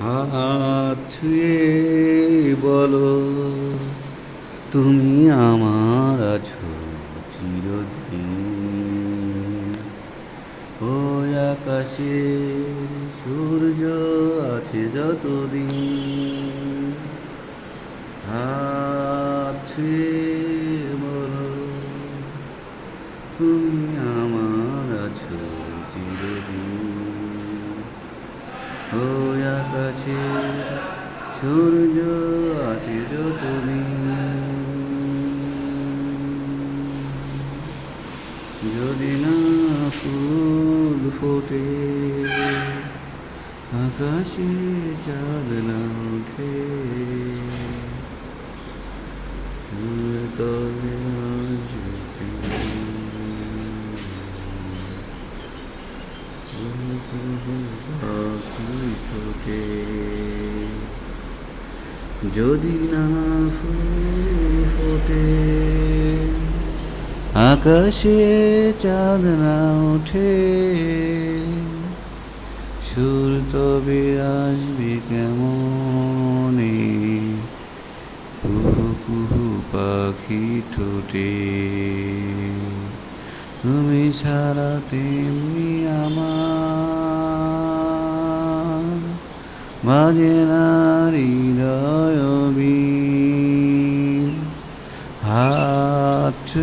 হাত ছুঁয়ে বলো, তুমি আমার আছো চিরদিন। ওই আকাশে সূর্য আছে যতদিন। হাত ছুঁয়ে বলো, তুমি ওই আকাশে সূর্য আছে যতদিন যদি না ফুল ফোটে আকাশে চাঁদ না ওঠে। তবে যদি না ফুল ফোটে, আকাশে চাঁদ না ওঠে, সুর তবে আসবে কেমন? কুহু পাখি ঠোঁটে, তুমি ছাড়া তেমনি আমার। বাজে না 하트의